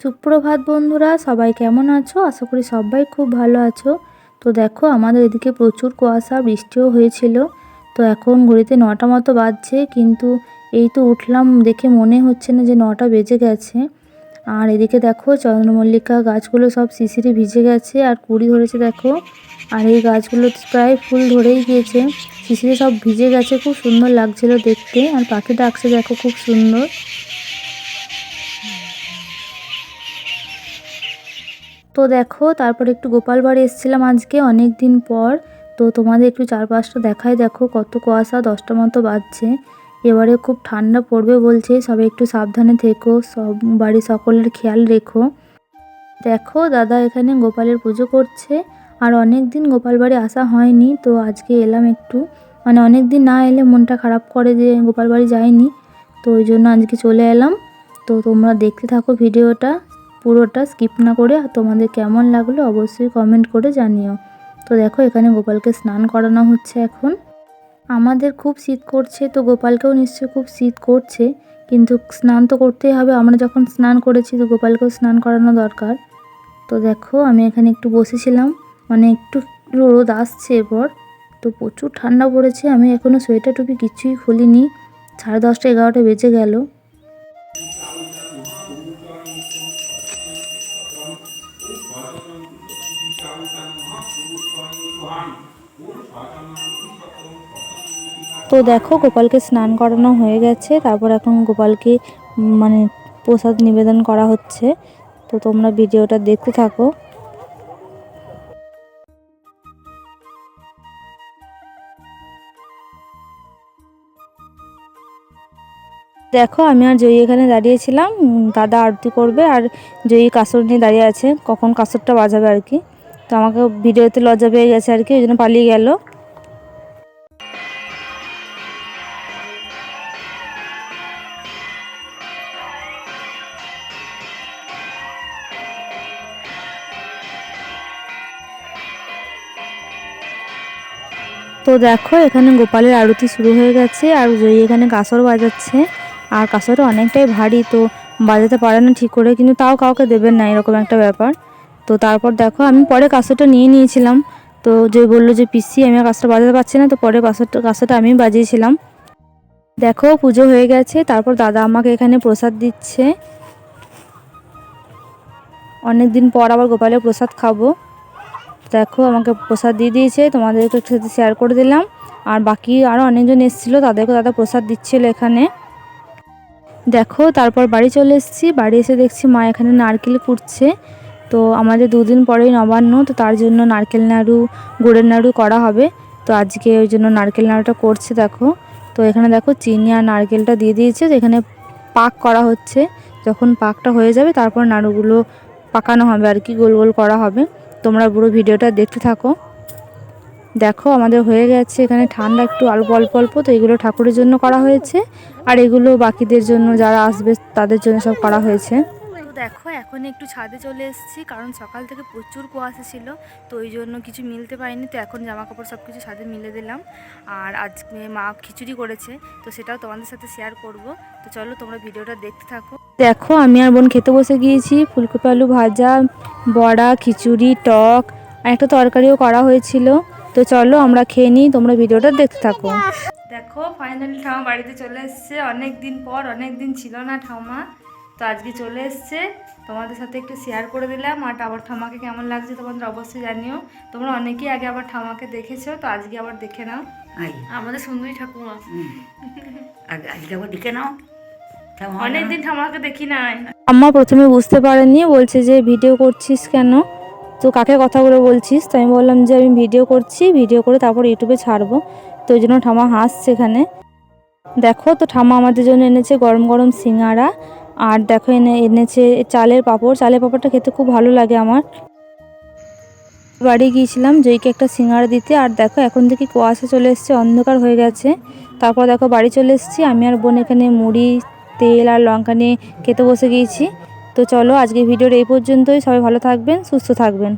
সুপ্রভাত বন্ধুরা, সবাই কেমন আছো? আশা করি সবাই খুব ভালো আছো। তো দেখো, আমাদের এদিকে প্রচুর কুয়াশা, বৃষ্টিও হয়েছিল। তো এখন ঘড়িতে নটা মতো বাজছে, কিন্তু এই তো উঠলাম দেখে মনে হচ্ছে না যে নটা বেজে গেছে। আর এদিকে দেখো চন্দ্রমল্লিকা গাছগুলো সব শিশিরে ভিজে গেছে আর কুড়ি ধরেছে দেখো। আর এই গাছগুলো প্রায় ফুল ধরেই গিয়েছে। শিশিরে সব ভিজে গেছে, খুব সুন্দর লাগছিল দেখতে। আর পাখি ডাকছে দেখো খুব সুন্দর। তো দেখো, তারপর একটু গোপাল বাড়ি এসেছিলাম আজকে অনেক দিন পর। তো তোমাদের একটু চারপাশটা দেখাই দেখো, কত কুয়াশা, দশটা মতো বাজছে। এবারে খুব ঠান্ডা পড়বে বলছে। সবাই একটু সাবধানে থেকো। সব বাড়ি সকলের খেয়াল রেখো। দেখো দাদা এখানে গোপালের পুজো করছে। আর অনেক দিন গোপাল বাড়ি আসা হয়নি, তো আজকে এলাম একটু। মানে অনেক দিন না এলে মনটা খারাপ করে যে গোপাল বাড়ি যায়নি, তো ওই জন্য আজকে চলে এলাম। তো তোমরা দেখতে থাকো ভিডিওটা, পুরোটা স্কিপ না করে। আর তোমাদের কেমন লাগল অবশ্যই কমেন্ট করে জানিও। তো দেখো এখানে গোপালকে স্নান করানো হচ্ছে এখন। আমাদের খুব শীত করছে, তো গোপালকেও নিশ্চয়ই খুব শীত করছে, কিন্তু স্নান তো করতেই হবে। আমরা যখন স্নান করেছি, তো গোপালকেও স্নান করানো দরকার। তো দেখো, আমি এখানে একটু বসেছিলাম মানে একটু রোদ আসছে এরপর, তো প্রচুর ঠান্ডা পড়েছে। আমি এখনও সোয়েটার টুপি কিছুই খুলিনি, সাড়ে দশটা, এগারোটা বেজে গেল। তো দেখো, গোপালকে স্নান করানো হয়ে গেছে। তারপর এখন গোপালকে মানে প্রসাদ নিবেদন করা হচ্ছে। তো তোমরা ভিডিওটা দেখতে থাকো। দেখো, আমি আর জয়ী এখানে দাঁড়িয়েছিলাম। দাদা আরতি করবে আর জয়ী কাসর নিয়ে দাঁড়িয়ে আছে। কখন কাসরটা বাজাবে আর কি। তো আমাকে ভিডিওতে লজ্জা পেয়ে গেছে আর কি, ওই জন্য পালিয়ে গেল। তো দেখো, এখানে গোপালের আরতি শুরু হয়ে গেছে, আর জয়ী এখানে কাঁসর বাজাচ্ছে। আর কাসরটা অনেকটাই ভারী, তো বাজাতে পারে না ঠিক করে, কিন্তু তাও কাউকে দেবেন না, এরকম একটা ব্যাপার। তো তারপর দেখো আমি পরে কাসরটা নিয়ে নিয়েছিলাম। তো যে বলল যে, পিসি, আমি আর কাসরটা বাজাতে পারছি না। তো পরে কাসরটা কাসরটা আমি বাজিয়েছিলাম। দেখো পুজো হয়ে গেছে। তারপর দাদা আমাকে এখানে প্রসাদ দিচ্ছে। অনেক দিন পর আবার গোপালের প্রসাদ খাব। দেখো আমাকে প্রসাদ দিয়ে দিয়েছে। তোমাদেরকে একটু সাথে শেয়ার করে দিলাম। আর বাকি আরও অনেকজন এসেছিল, তাদেরকে দাদা প্রসাদ দিচ্ছিল এখানে। দেখো তারপর বাড়ি চলে এসেছি। বাড়ি এসে দেখছি মা এখানে নারকেল কুটছে। তো আমাদের দুদিন পরেই নবান্ন, তো তার জন্য নারকেল নাড়ু, গুড়ের নাড়ু করা হবে। তো আজকে ওই জন্য নারকেল নাড়ুটা করছে, দেখো। তো এখানে দেখো চিনি আর নারকেলটা দিয়ে দিয়েছে, তো এখানে পাক করা হচ্ছে। যখন পাকটা হয়ে যাবে, তারপর নাড়ুগুলো পাকানো হবে আর কি, গোল গোল করা হবে। তোমরা পুরো ভিডিওটা দেখতে থাকো। দেখো, আমাদের হয়ে গেছে এখানে ঠান্ডা একটু অল্প অল্প অল্প, তো এগুলো ঠাকুরের জন্য করা হয়েছে। আর এগুলো বাকিদের জন্য যারা আসবে, তাদের জন্য সব করা হয়েছে। দেখো, এখন একটু ছাদে চলে এসেছি, কারণ সকাল থেকে প্রচুর কুয়াশা ছিল, তো ওই জন্য কিছু মিলতে পারিনি, তো এখন জামা কাপড় সব কিছু ছাদে মিলে দিলাম। আর আজকে মা খিচুড়ি করেছে, তো সেটাও তোমাদের সাথে শেয়ার করব। তো চলো তোমরা ভিডিওটা দেখতে থাকো। দেখো, আমি আর বোন খেতে বসে গিয়েছি, ফুলকপি আলু ভাজা, বড়া, খিচুড়ি, টক, আর একটা তরকারিও করা হয়েছিল। তো চলো আমরা খেয়ে নিই, তোমরা ভিডিওটা দেখতে থাকো। দেখো ফাইনালি ঠামা বাড়িতে চলে এসছে অনেক দিন পর অনেক দিন ছিল না ঠামা তো আজকে চলে এসছে। তোমাদের সাথে একটু শেয়ার করে দিলাম। আর আবার ঠামাকে কেমন লাগছে তোমাদের অবশ্যই জানিও। তোমরা অনেকেই আগে আবার ঠামাকে দেখেছ তো আজকে আবার দেখে নাও। আমাদের সুন্দরী ঠাকুমা। আজকে আবার দেখে নাও। অনেকদিন ঠামাকে দেখি নাই। আম্মা প্রথমে বুঝতে পারেনি বলছে যে ভিডিও করছিস কেন? তো কাকে কথাগুলো বলছিস? তো আমি বললাম যে আমি ভিডিও করছি ভিডিও করে তারপর ইউটিউবে ছাড়বো। তো ওই জন্য ঠামা হাসছে এখানে। দেখো তো ঠামা আমাদের জন্য এনেছে গরম গরম সিঙ্গারা। আর দেখো এনে এনেছে চালের পাঁপড়। চালের পাঁপড়টা খেতে খুব ভালো লাগে আমার। বাড়ি গিয়েছিলাম জয়কে একটা সিঙ্গারা দিতে। আর দেখো এখন থেকে কুয়াশা চলে এসছে, অন্ধকার হয়ে গেছে। তারপর দেখো বাড়ি চলে এসেছি। আমি আর বোন এখানে মুড়ি, তেল আর লঙ্কা নিয়ে খেতে বসে গিয়েছি। তো চলো আজকে ভিডিওর এই পর্যন্তই। সবাই ভালো থাকবেন, সুস্থ থাকবেন।